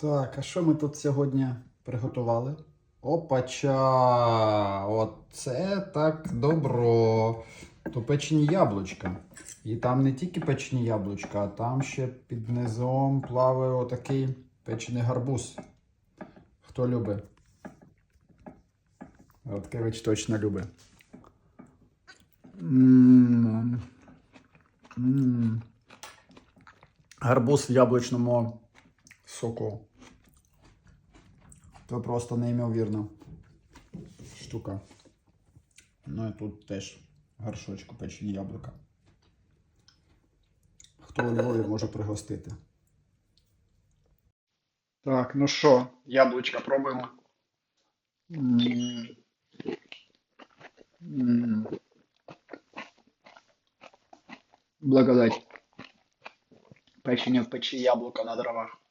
Так, а що ми тут сьогодні приготували? Опача! Оце так добро. То печені яблучка. І там не тільки печені яблучка, а там ще під низом плаває отакий печений гарбуз. Хто любить? Роткевич точно любить. М. М. Гарбуз в яблучному соку. То просто неймовірна штука. Ну і тут теж горшочку печені яблука. Хто у Львові може пригостити? Так, ну що, яблучка пробуємо. М. М. Благодать. Печення в печі яблука на дровах.